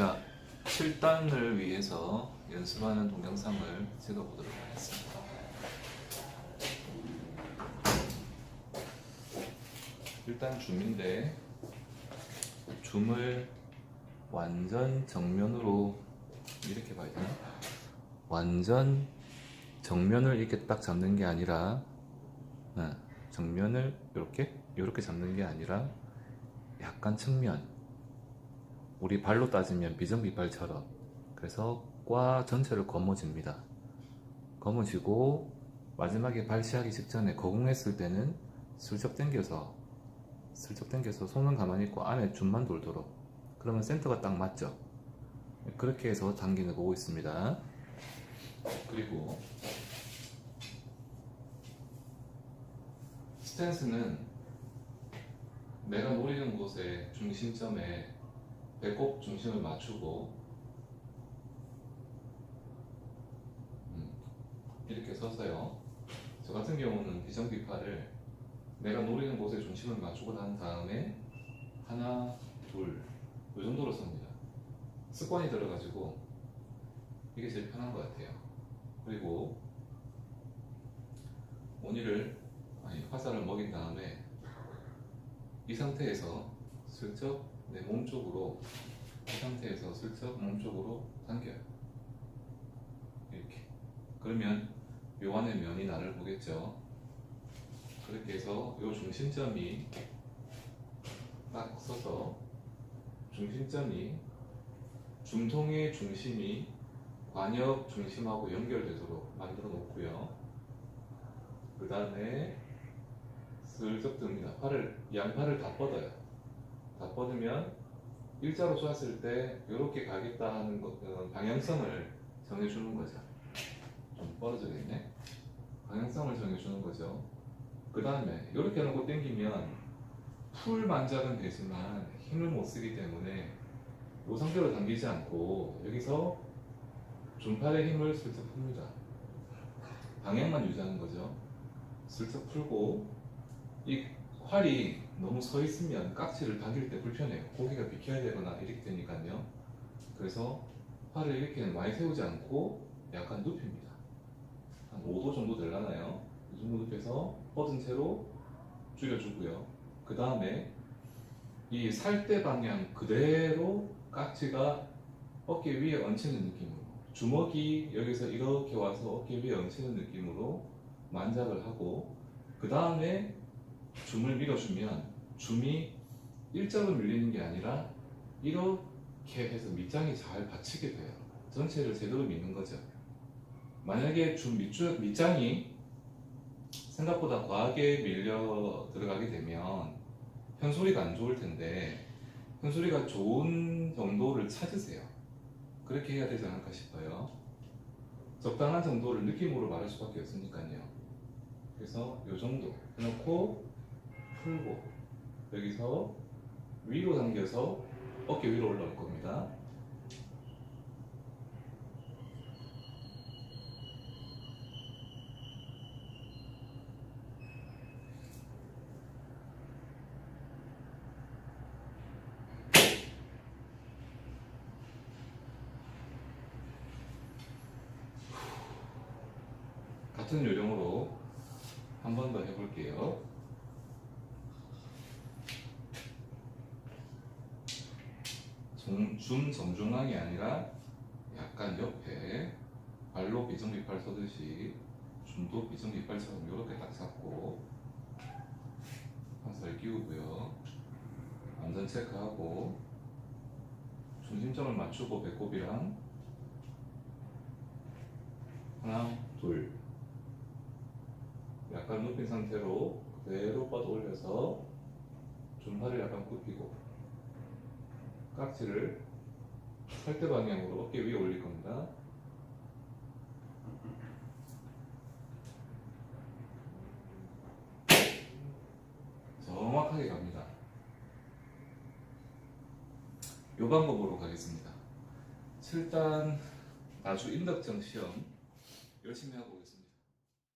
자, 7단을 위해서 연습하는 동영상을 찍어보도록 하겠습니다. 일단 줌인데 줌을 완전 정면으로 이렇게 봐야 되나? 완전 정면을 이렇게 딱 잡는 게 아니라 네, 정면을 이렇게 이렇게 잡는 게 아니라 약간 측면 우리 발로 따지면 비정비발처럼 그래서 과 전체를 거머집니다. 거머쥐고 마지막에 발시하기 직전에 거궁했을 때는 슬쩍 당겨서 슬쩍 당겨서 손은 가만히 있고 안에 줌만 돌도록 그러면 센터가 딱 맞죠. 그렇게 해서 당기는 거고 있습니다. 그리고 스탠스는 내가 노리는 곳의 중심점에 배꼽 중심을 맞추고 음, 이렇게 서서요. 저 같은 경우는 비정비파를 내가 노리는 곳에 중심을 맞추고 난 다음에 하나, 둘, 이 정도로 섭니다. 습관이 들어가지고 이게 제일 편한 것 같아요. 그리고 원위를 아니 화살을 먹인 다음에 이 상태에서 슬쩍 내 몸 쪽으로 이 상태에서 슬쩍 몸 쪽으로 당겨요. 이렇게. 그러면 요 안에 면이 나를 보겠죠. 그렇게 해서 요 중심점이 딱 서서 중심점이 중통의 중심이 관역 중심하고 연결되도록 만들어 놓고요. 그 다음에 슬쩍 듭니다. 팔을 양팔을 다 뻗어요. 다 뻗으면 일자로 쏘았을 때 이렇게 가겠다 하는 거, 어, 방향성을 정해주는 거죠. 좀 벌어져야겠네. 방향성을 정해주는 거죠. 그 다음에 이렇게 해놓고 당기면 풀 만작은 되지만 힘을 못 쓰기 때문에 이 상태로 당기지 않고 여기서 중팔의 힘을 슬쩍 풉니다. 방향만 유지하는 거죠. 슬쩍 풀고 이 활이 너무 서 있으면 깍지를 당길 때 불편해요. 고기가 비켜야 되거나 이렇게 되니까요. 그래서 팔을 이렇게 많이 세우지 않고 약간 눕힙니다. 한 5도 정도 되려나요? 이 정도 눕혀서 뻗은 채로 줄여주고요. 그 다음에 이 살대 방향 그대로 깍지가 어깨 위에 얹히는 느낌으로 주먹이 여기서 이렇게 와서 어깨 위에 얹히는 느낌으로 만작을 하고 그 다음에 줌을 밀어주면 줌이 일자로 밀리는 게 아니라 이렇게 해서 밑장이 잘 받치게 돼요. 전체를 제대로 미는 거죠. 만약에 줌 밑줄, 밑장이 생각보다 과하게 밀려 들어가게 되면 현소리가 안 좋을 텐데 현소리가 좋은 정도를 찾으세요. 그렇게 해야 되지 않을까 싶어요. 적당한 정도를 느낌으로 말할 수밖에 없으니까요. 그래서 이 정도 해놓고 풀고 여기서 위로 당겨서 어깨 위로 올라올 겁니다. 같은 요령으로 한 번 더 해볼게요. 정, 줌 정중앙이 아니라 약간 옆에 발로 비정비팔 서듯이 줌도 비정비팔처럼 이렇게 딱 잡고 화살 끼우고요. 안전 체크하고 중심점을 맞추고 배꼽이랑 하나, 둘 약간 눕힌 상태로 그대로 뻗어 올려서 줌팔을 약간 굽히고 깍지를 살대 방향으로 어깨 위에 올릴 겁니다. 정확하게 갑니다. 이 방법으로 가겠습니다. 7단 나주 인덕정 시험 열심히 하고